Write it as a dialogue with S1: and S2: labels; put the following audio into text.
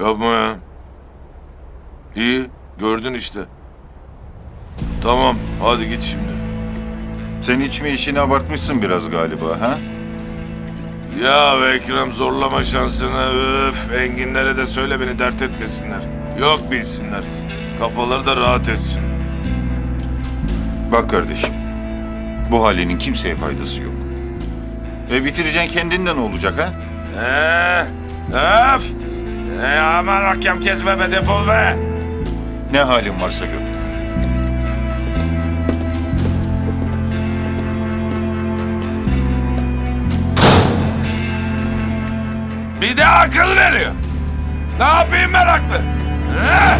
S1: Yapma ya. İyi, gördün işte. Tamam, hadi git şimdi.
S2: Sen içme işini abartmışsın biraz galiba ha?
S1: Ya be Ekrem zorlama şansını. Öf, enginlere de söyle beni dert etmesinler. Yok bilsinler. Kafaları da rahat etsin.
S2: Bak kardeşim. Bu halinin kimseye faydası yok. E bitireceksin kendinden olacak ha?
S1: Ee, öf! Ee, aman hakem kesme be defol be!
S2: Ne halin varsa gör.
S1: Bir de akıl veriyor. Ne yapayım meraklı? He?